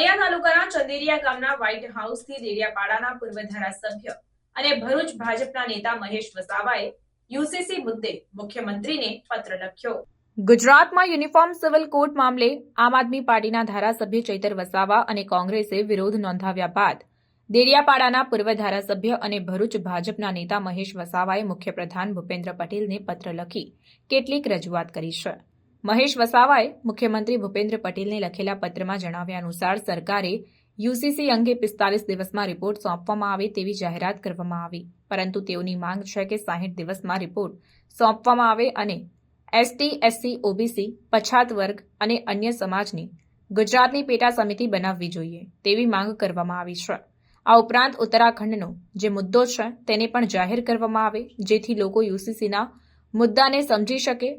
વાલિયા તાલુકાના ચંદેરિયા ગામના વ્હાઇટ હાઉસથી દેડિયાપાડાના પૂર્વ ધારાસભ્ય અને ભરૂચ ભાજપના નેતા મહેશ વસાવાએ યુસીસી મુદ્દે મુખ્યમંત્રીને પત્ર લખ્યો. ગુજરાતમાં યુનિફોર્મ સિવિલ કોડ મામલે આમ આદમી પાર્ટીના ધારાસભ્ય ચૈતર વસાવા અને કોંગ્રેસે વિરોધ નોંધાવ્યા બાદ દેડિયાપાડાના પૂર્વ ધારાસભ્ય અને ભરૂચ ભાજપના નેતા મહેશ વસાવાએ મુખ્યપ્રધાન ભૂપેન્દ્ર પટેલને પત્ર લખી કેટલીક રજૂઆત કરી છે. મહેશ વસાવાએ મુખ્યમંત્રી ભૂપેન્દ્ર પટેલને લખેલા પત્રમાં જણાવ્યા અનુસાર સરકારે યુસીસી અંગે પિસ્તાલીસ દિવસમાં રિપોર્ટ સોંપવામાં આવે તેવી જાહેરાત કરવામાં આવી. પરંતુ તેઓની માંગ છે કે સાહીઠ દિવસમાં રિપોર્ટ સોંપવામાં આવે અને એસટી, એસસી, ઓબીસી, પછાત વર્ગ અને અન્ય સમાજની ગુજરાતની પેટા સમિતિ બનાવવી જોઈએ તેવી માંગ કરવામાં આવી છે. આ ઉપરાંત ઉત્તરાખંડનો જે મુદ્દો છે તેને પણ જાહેર કરવામાં આવે, જેથી લોકો યુસીસીના મુદ્દાને સમજી શકે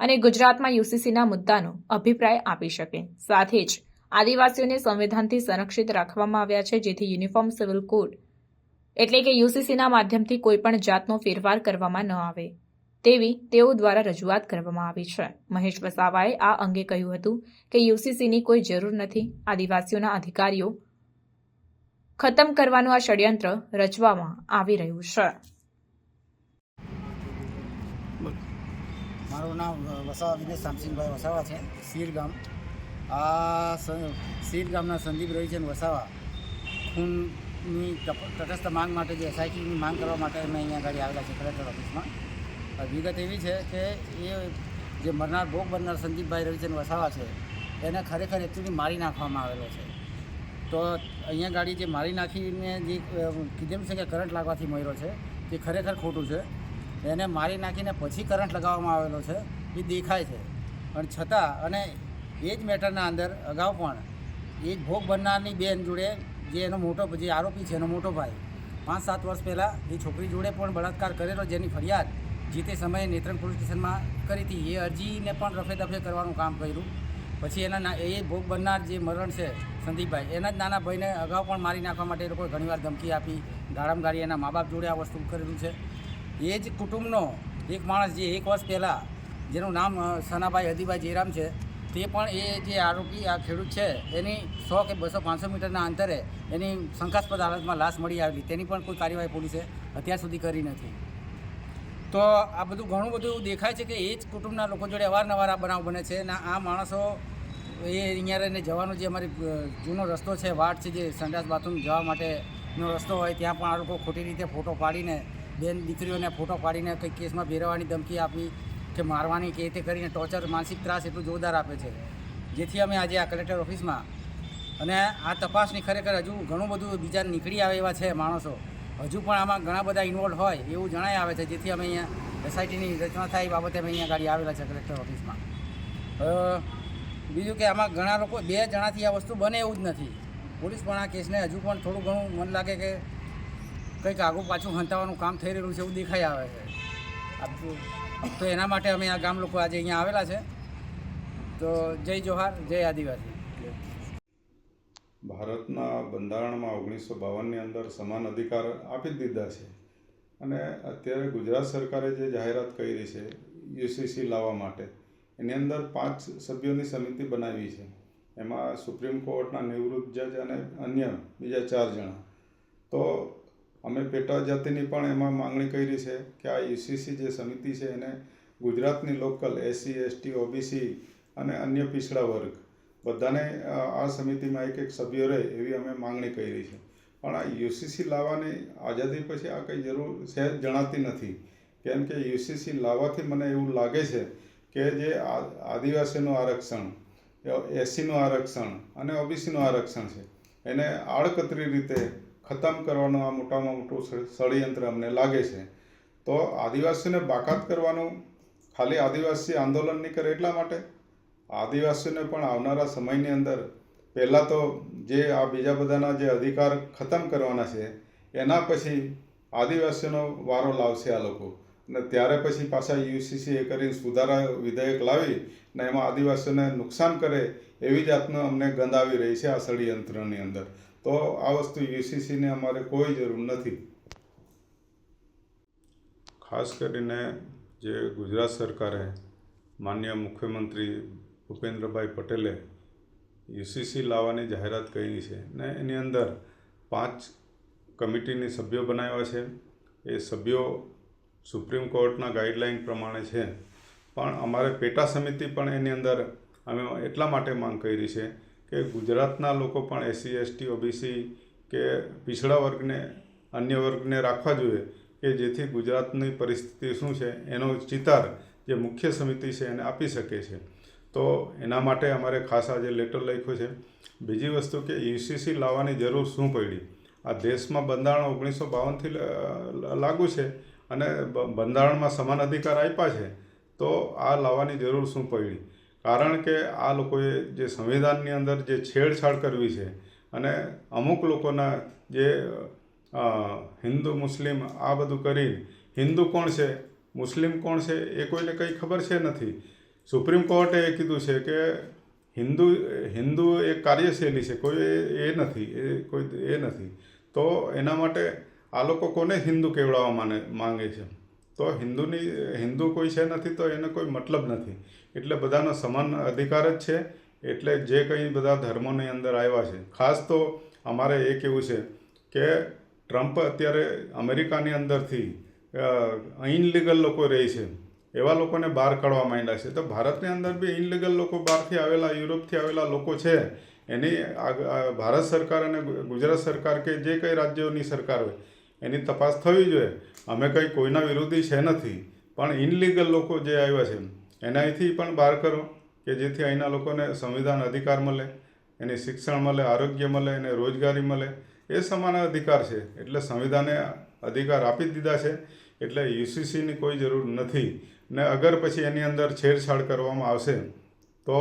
અને ગુજરાતમાં યુસીસીના મુદ્દાનો અભિપ્રાય આપી શકે. સાથે જ આદિવાસીઓને સંવિધાનથી સંરક્ષિત રાખવામાં આવ્યા છે, જેથી યુનિફોર્મ સિવિલ કોડ એટલે કે યુસીસીના માધ્યમથી કોઈપણ જાતનો ફેરફાર કરવામાં ન આવે. તેવી તેઓ દ્વારા રજૂઆત કરવામાં આવી છે. મહેશ વસાવાએ આ અંગે કહ્યું હતું કે યુસીસીની કોઈ જરૂર નથી. આદિવાસીઓના અધિકારીઓ ખતમ કરવાનું આ ષડયંત્ર રચવામાં આવી રહ્યું છે. મારું નામ વસાવા વિનેશ શામસિંહભાઈ વસાવા છે, સીર ગામ. આ સીર ગામના સંદીપ રવિચંદ વસાવા. ખૂનની તટસ્થ માંગ માટે જે એસઆઈટીની માંગ કરવા માટે અમે અહીંયા ગાડી આવેલા છે કલેક્ટર ઓફિસમાં. વિગત એવી છે કે એ જે મરનાર, ભોગ બનનાર સંદીપભાઈ રવિચંદ વસાવા છે, એને ખરેખર એકચ્યુઅલી મારી નાખવામાં આવેલો છે. તો અહીંયા ગાડી જે મારી નાખીને જે કીધેલું છે કે કરંટ લાગવાથી મર્યો છે, તે ખરેખર ખોટું છે. એને મારી નાખીને પછી કરંટ લગાવવામાં આવેલો છે, એ દેખાય છે. પણ છતાં, અને એ જ મેટરના અંદર અગાઉ પણ, એ જ ભોગ બનનારની બેન જોડે જે એનો મોટો, જે આરોપી છે એનો મોટો ભાઈ, પાંચ સાત વર્ષ પહેલાં એ છોકરી જોડે પણ બળાત્કાર કરેલો, જેની ફરિયાદ જે તે સમયે નેત્રંગ પોલીસ સ્ટેશનમાં કરી હતી, એ અરજીને પણ રફે દફે કરવાનું કામ કર્યું. પછી એના એ ભોગ બનનાર જે મરણ છે સંદીપભાઈ, એના જ નાના ભાઈને અગાઉ પણ મારી નાખવા માટે એ લોકોએ ઘણીવાર ધમકી આપી ગાળામ ગાળી એના મા બાપ જોડે આ વસ્તુ કરેલું છે. એ જ કુટુંબનો એક માણસ જે એક વર્ષ પહેલાં જેનું નામ સનાભાઈ હદીભાઈ જયરામ છે, તે પણ એ જે આરોપી, આ ખેડૂત છે, એની સો કે બસો પાંચસો મીટરના અંતરે એની શંકાસ્પદ હાલતમાં લાશ મળી આવેલી તેની પણ કોઈ કાર્યવાહી પોલીસે અત્યાર સુધી કરી નથી. તો આ બધું ઘણું બધું દેખાય છે કે એ જ કુટુંબના લોકો જોડે અવારનવાર આ બનાવ બને છે અને આ માણસો એ અહીંયા રહીને જવાનો જે અમારી જૂનો રસ્તો છે, વાટ છે જે સંડાસ બાથરૂમ જવા માટેનો રસ્તો હોય, ત્યાં પણ આ લોકો ખોટી રીતે ફોટો પાડીને બેન દીકરીઓને ફોટો પાડીને કંઈ કેસમાં ભેરવવાની ધમકી આપી કે મારવાની કે તે કરીને ટોર્ચર, માનસિક ત્રાસ એટલું જોરદાર આપે છે. જેથી અમે આજે આ કલેક્ટર ઓફિસમાં અને આ તપાસની ખરેખર હજુ ઘણું બધું બીજા નીકળી આવે એવા છે માણસો. હજુ પણ આમાં ઘણા બધા ઇન્વોલ્વ હોય એવું જણાય આવે છે. જેથી અમે અહીંયા એસઆઈટીની રચના થાય એ બાબતે અમે અહીંયા ગાડી આવેલા છે કલેક્ટર ઓફિસમાં. બીજું કે આમાં ઘણા લોકો બે જણાથી આ વસ્તુ બને એવું જ નથી. પોલીસ પણ આ કેસને હજુ પણ થોડું ઘણું મન લાગે કે કંઈક આગું પાછું હંતાવાનું કામ થઈ રહ્યું છે એવું દેખાઈ આવે છે. તો એના માટે અમે આ ગામ લોકો આજે અહીંયા આવેલા છે. તો જય જોહાર, જય આદિવાસી. ભારતના બંધારણમાં ઓગણીસો બાવનની અંદર સમાન અધિકાર આપી દીધા છે. અને અત્યારે ગુજરાત સરકારે જે જાહેરાત કરી છે, યુસીસી લાવવા માટે, એની અંદર પાંચ સભ્યોની સમિતિ બનાવી છે. એમાં સુપ્રીમ કોર્ટના નિવૃત્ત જજ અને અન્ય બીજા ચાર જણા. તો અમે પેટા જાતિની પણ એમાં માંગણી કરી છે કે આ યુસીસી જે સમિતિ છે એને ગુજરાતની લોકલ એસસી, એસટી, ઓબીસી અને અન્ય પીછળા વર્ગ બધાને આ સમિતિમાં એક એક સભ્ય રહે એવી અમે માંગણી કરી છે. પણ આ યુસીસી લાવવાની આઝાદી પછી આ કંઈ જરૂર સહેજ જણાતી નથી. કેમ કે યુસીસી લાવવાથી મને એવું લાગે છે કે જે આદિવાસીનું આરક્ષણ એસીનું આરક્ષણ અને ઓબીસીનું આરક્ષણ છે, એને આડકતરી રીતે ખતમ કરવાનું આ મોટામાં મોટું ષડયંત્ર અમને લાગે છે. તો આદિવાસીને બાકાત કરવાનું, ખાલી આદિવાસી આંદોલન નહીં કરે એટલા માટે? આદિવાસીઓને પણ આવનારા સમયની અંદર પહેલાં તો જે આ બીજા બધાના જે અધિકાર ખતમ કરવાના છે, એના પછી આદિવાસીઓનો વારો લાવશે આ લોકો. અને ત્યારે પછી પાછા યુસીસી એ કરીને સુધારા વિધેયક લાવી ને એમાં આદિવાસીઓને નુકસાન કરે એવી જાતનું અમને ગંધ આવી રહી છે આ ષડયંત્રની અંદર. તો આ વસ્તુ યુસીસીને અમારે કોઈ જરૂર નથી. ખાસ કરીને જે ગુજરાત સરકારે માન્ય મુખ્યમંત્રી ભૂપેન્દ્રભાઈ પટેલે યુસીસી લાવવાની જાહેરાત કરી છે ને એની અંદર પાંચ કમિટીની સભ્યો બનાવ્યા છે. એ સભ્યો સુપ્રીમ કોર્ટના ગાઈડલાઈન પ્રમાણે છે. પણ અમારે પેટા સમિતિ પણ એની અંદર અમે એટલા માટે માંગ કરી છે કે ગુજરાતના લોકો પણ એસસી, એસટી, ઓબીસી કે પિછડા વર્ગને, અન્ય વર્ગને રાખવા જોઈએ કે જેથી ગુજરાતની પરિસ્થિતિ શું છે, એનો ચિતાર જે મુખ્ય સમિતિ છે એને આપી શકે છે. તો એના માટે અમારે ખાસ આજે લેટર લખ્યો છે. બીજી વસ્તુ કે યુસીસી લાવવાની જરૂર શું પડી? આ દેશમાં બંધારણ ઓગણીસો બાવનથી લાગુ છે અને બંધારણમાં સમાન અધિકાર આપ્યા છે. તો આ લાવવાની જરૂર શું પડી? કારણ કે આ લોકોએ જે સંવિધાનની અંદર જે છેડછાડ કરવી છે અને અમુક લોકોના જે હિન્દુ, મુસ્લિમ આ બધું કરી હિન્દુ કોણ છે, મુસ્લિમ કોણ છે એ કોઈને કંઈ ખબર છે નથી. સુપ્રીમ કોર્ટે એ કીધું છે કે હિન્દુ હિન્દુ એક કાર્યશૈલી છે, કોઈ એ- નથી, એ કોઈ એ નથી. તો એના માટે આ લોકો કોને હિન્દુ કેવડાવવા માને, માંગે છે? તો હિન્દુની, હિન્દુ કોઈ છે નથી તો એનો કોઈ મતલબ નથી. એટલે બધાનો સમાન અધિકાર જ છે. એટલે જે કંઈ બધા ધર્મોની અંદર આવ્યા છે. ખાસ તો અમારે એ કહેવું છે કે ટ્રમ્પ અત્યારે અમેરિકાની અંદરથી ઇનલીગલ લોકો રહે છે. એવા લોકોને બહાર કાઢવા માંડ્યા છે. તો ભારતની અંદર બી ઇનલીગલ લોકો બહારથી આવેલા, યુરોપથી આવેલા લોકો છે. એની ભારત સરકાર અને ગુજરાત સરકાર કે જે કંઈ રાજ્યોની સરકાર હોય એની તપાસ થવી જોઈએ. અમે કંઈ કોઈના વિરોધી છે નથી, પણ ઇનલીગલ લોકો જે આવ્યા છે એને અહીંથી પણ બહાર કરો કે જેથી અહીંના લોકોને સંવિધાન અધિકાર મળે, એને શિક્ષણ મળે, આરોગ્ય મળે, એને રોજગારી મળે. એ સમાન અધિકાર છે, એટલે સંવિધાને અધિકાર આપી દીધા છે, એટલે યુસીસીની કોઈ જરૂર નથી. ને અગર પછી એની અંદર છેડછાડ કરવામાં આવશે, તો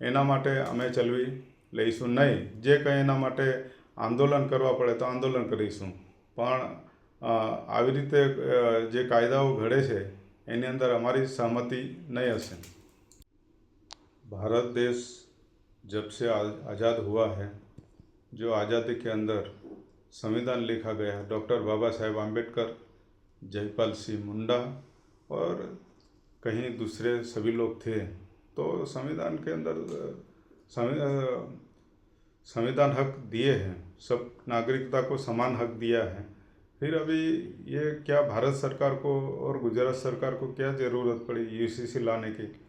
એના માટે અમે ચલવી લઈશું નહીં. જે કંઈ એના માટે આંદોલન કરવા પડે તો આંદોલન કરીશું. પણ અ, આવી રીતે અ, જે કાયદાઓ ઘડે છે એની અંદર અમારી સહમતિ નહીં હશે भारत देश जब से आ- आज़ाद हुआ है जो आज़ादी के अंदर संविधान लिखा गया है डॉक्टर बाबा साहेब आम्बेडकर जयपाल सिंह मुंडा और कहीं दूसरे सभी लोग थे तो संविधान के अंदर अ, संवि- अ, संविधान हक दिए हैं सब नागरिकता को समान हक दिया है। फिर अभी ये क्या भारत सरकार को और गुजरात सरकार को क्या ज़रूरत पड़ी यूसीसी लाने की?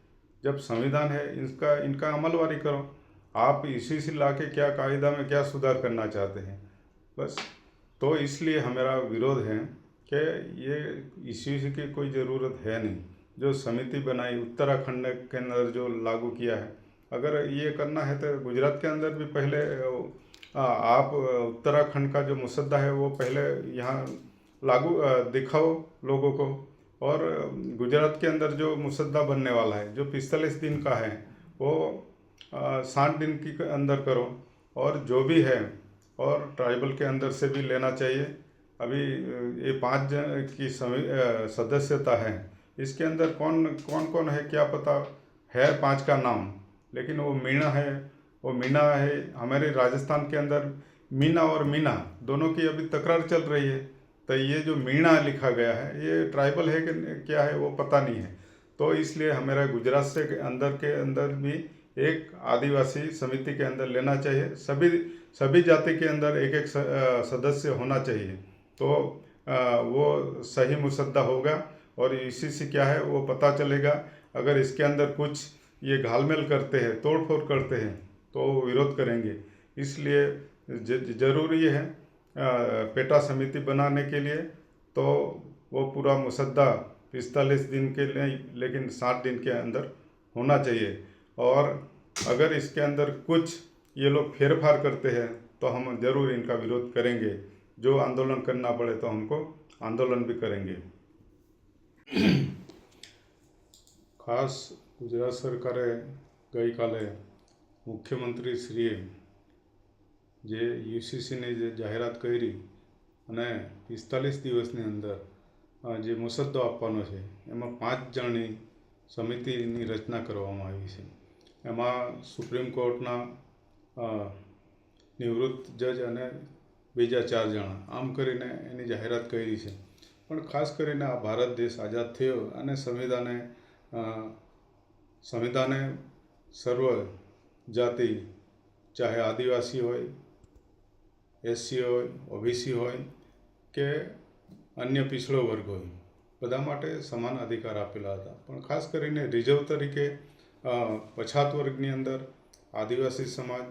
जब संविधान है, इसका, इनका अमलवारी करो। आप यूसीसी ला के क्या कायदा में क्या सुधार करना चाहते हैं? बस तो इसलिए हमारा विरोध है कि ये यूसीसी की कोई ज़रूरत है नहीं। जो समिति बनाई, उत्तराखंड के अंदर जो लागू किया है। अगर ये करना है तो गुजरात के अंदर भी पहले आप उत्तराखंड का जो मुसद्दा है, वो पहले यहाँ लागू दिखाओ लोगों को। और गुजरात के अंदर जो मुसद्दा बनने वाला है, जो पिस्तालीस दिन का है, वो साठ दिन की के, अंदर करो। और जो भी है, और ट्राइबल के अंदर से भी लेना चाहिए। अभी ये पाँच जन की सदस्यता है। इसके अंदर कौन कौन कौन है, क्या पता है पाँच का नाम, लेकिन वो मीणा है वो मीना है, हमारे राजस्थान के अंदर मीना और मीना, दोनों की अभी तकरार चल रही है। तो ये जो मीणा लिखा गया है, ये ट्राइबल है कि क्या है वो पता नहीं है। तो इसलिए हमारा गुजरात से अंदर के अंदर भी एक आदिवासी समिति के अंदर लेना चाहिए। सभी सभी जाति के अंदर एक एक सदस्य होना चाहिए। तो वो सही मुसद्दा होगा और इसी से क्या है वो पता चलेगा। अगर इसके अंदर कुछ ये घालमेल करते हैं तोड़ फोड़ करते हैं तो वो विरोध करेंगे इसलिए ज- जरूरी है अ, पेटा समिति बनाने के लिए तो वो पूरा मुसद्दा पिस्तालीस दिन के लिए लेकिन साठ दिन के अंदर होना चाहिए और अगर इसके अंदर कुछ ये लोग फेरफार करते हैं तो हम जरूर इनका विरोध करेंगे जो आंदोलन करना पड़े तो हमको आंदोलन भी करेंगे ખાસ ગુજરાત સરકારે ગઈકાલે મુખ્યમંત્રીશ્રીએ જે યુસીસીની જે જાહેરાત કરી અને પિસ્તાલીસ દિવસની અંદર જે મુસદ્દો આપવાનો છે, એમાં પાંચ જણની સમિતિની રચના કરવામાં આવી છે. એમાં સુપ્રીમ કોર્ટના નિવૃત્ત જજ અને બીજા ચાર જણા, આમ કરીને એની જાહેરાત કરી છે. પણ ખાસ કરીને આ ભારત દેશ આઝાદ થયો અને સંવિધાને સંવિધાને સર્વ જાતિ, ચાહે આદિવાસી હોય, એસસી હોય, ઓબીસી હોય કે અન્ય પીછળો વર્ગ હોય, બધા માટે સમાન અધિકાર આપેલા હતા. પણ ખાસ કરીને રિઝર્વ તરીકે પછાત વર્ગની અંદર આદિવાસી સમાજ,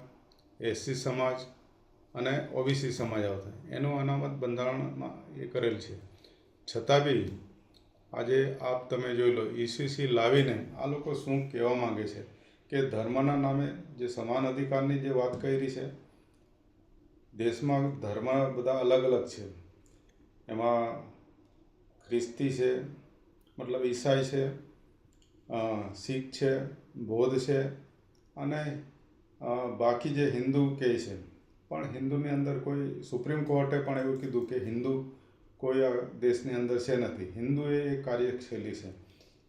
એસસી સમાજ અને ઓબીસી સમાજ આવતા. એનું અનામત બંધારણમાં એ કરેલ છે. છતાં બી, આજે આપ તમે જોઈ લો ઈસીસી લાવીને આ લોકો શું કહેવા માંગે છે? કે ધર્મના નામે જે સમાન અધિકારની જે વાત કરી છે, દેશમાં ધર્મ બધા અલગ અલગ છે. એમાં ખ્રિસ્તી છે, મતલબ ઈસાઈ છે શીખ છે, બૌદ્ધ છે અને બાકી જે હિન્દુ કહે છે. પણ હિન્દુની અંદર કોઈ સુપ્રીમ કોર્ટે પણ એવું કીધું કે હિન્દુ કોઈ આ દેશની અંદર છે નથી. હિન્દુ એ કાર્યશૈલી છે.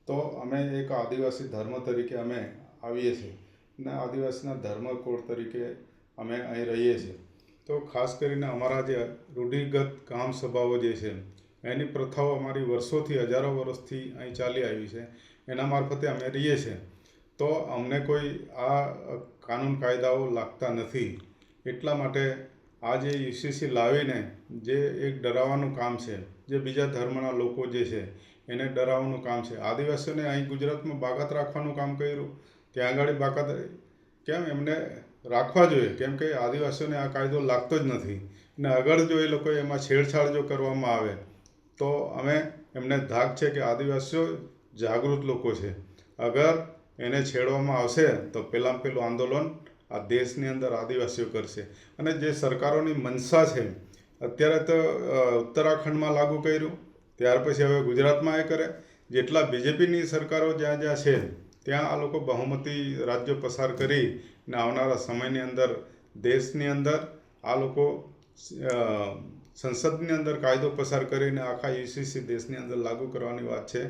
તો અમે એક આદિવાસી ધર્મ તરીકે અમે આવીએ છીએ. ને, આદિવાસીના ધર્મ કોડ તરીકે અમે અહીં રહીએ છીએ. તો ખાસ કરીને અમારા જે રૂઢિગત ગામ સભાઓ જે છે, એની પ્રથાઓ અમારી વર્ષોથી, હજારો વર્ષથી અહીં ચાલી આવી છે. એના મારફતે અમે રહીએ છીએ. તો અમને કોઈ આ કાનૂન કાયદાઓ લાગતા નથી. એટલા માટે આ જે યુસીસી લાવીને જે એક ડરાવવાનું કામ છે, જે બીજા ધર્મના લોકો જે છે, એને ડરાવવાનું કામ છે. આદિવાસીઓને અહીં ગુજરાતમાં બાકાત રાખવાનું કામ કર્યું. ત્યાં આગળ બાકાત કેમ? એમને રાખવા જોઈએ. કેમ કે આદિવાસીઓને આ કાયદો લાગતો જ નથી. ને આગળ જો એ લોકો એમાં છેડછાડ જો કરવામાં આવે, તો અમે એમને ધાક છે કે આદિવાસીઓ જાગૃત લોકો છે. અગર એને છેડવામાં આવશે, તો પહેલાં પહેલું આંદોલન આ દેશની અંદર આદિવાસીઓ કરશે. અને જે સરકારોની મનસા છે, અત્યારે તો ઉત્તરાખંડમાં લાગુ કર્યું. ત્યાર પછી હવે ગુજરાતમાં એ કરે. જેટલા બીજેપીની સરકારો જ્યાં જ્યાં છે ત્યાં આ લોકો બહુમતી રાજ્યો પસાર કરી ને આવનારા સમયની અંદર દેશની અંદર આ લોકો સંસદની અંદર કાયદો પસાર કરીને આખા યુસીસી દેશની અંદર લાગુ કરવાની વાત છે.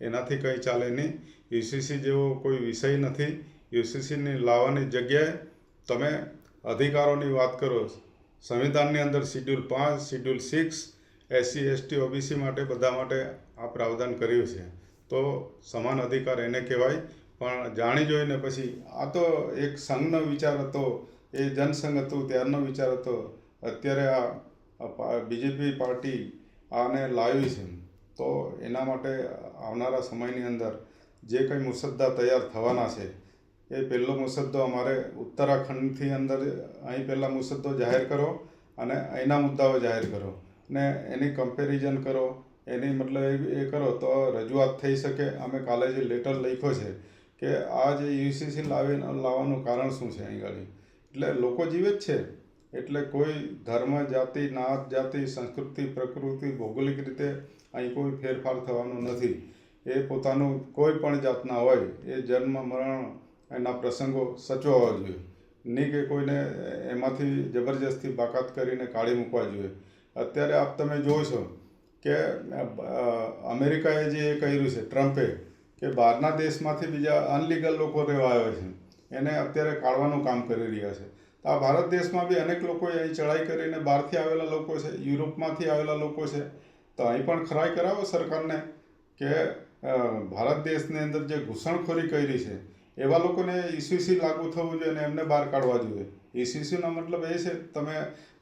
એનાથી કંઈ ચાલે નહીં. યુસીસી જેવો કોઈ વિષય નથી. યુસીસીને લાવવાની જગ્યાએ તમે અધિકારોની વાત કરો, સંવિધાનની અંદર શિડ્યુલ પાંચ, schedule six, SC, ST, OBC માટે બધા માટે આ પ્રાવધાન કર્યું છે. તો સમાન અધિકાર એને કહેવાય પણ જાણી જોઈને પછી આ તો એક સંઘનો વિચાર હતો, એ જનસંઘ હતું, ત્યારનો વિચાર હતો. અત્યારે આ બીજેપી પાર્ટી આને લાવી છે. તો એના માટે આવનારા સમયની અંદર જે કંઈ મુસદ્દા તૈયાર થવાના છે, એ પહેલો મુસદ્દો અમારે ઉત્તરાખંડથી અંદર અહીં પહેલાં મુસદ્દો જાહેર કરો અને અહીંના મુદ્દાઓ જાહેર કરો. ને એની કમ્પેરિઝન કરો, એની મતલબ એ કરો. તો રજૂઆત થઈ શકે. અમે કાલે જે લેટર લખ્યો છે કે આ જે યુસીસી લાવી લાવવાનું કારણ શું છે અહીં આગળ એટલે લોકો જીવે જ છે. એટલે કોઈ ધર્મ, જાતિ, નાત, જાતિ, સંસ્કૃતિ, પ્રકૃતિ, ભૌગોલિક રીતે અહીં કોઈ ફેરફાર થવાનો નથી. એ પોતાનું કોઈ પણ જાતના હોય, એ જન્મ, મરણ એના પ્રસંગો સચવાવા જોઈએ. નહીં કે કોઈને એમાંથી જબરજસ્તી બાકાત કરીને કાઢી મૂકવા જોઈએ. અત્યારે આપ તમે છો કે અમેરિકાએ જે એ કર્યું છે, ટ્રમ્પે કે બહારના દેશમાંથી બીજા અનલીગલ લોકો રહેવા આવ્યા છે. એને અત્યારે કાઢવાનું કામ કરી રહ્યા છે. તો આ ભારત દેશમાં બી અનેક લોકો અહીં ચડાઈ કરીને બહારથી આવેલા લોકો છે, યુરોપમાંથી આવેલા લોકો છે. તો અહીં પણ ખરાઈ કરાવો સરકારને કે ભારત દેશની અંદર જે ઘૂસણખોરી કરી છે, એવા લોકોને ઈસીસી લાગુ થવું જોઈએ અને એમને બહાર કાઢવા જોઈએ. ઈસીસીનો મતલબ એ છે, તમે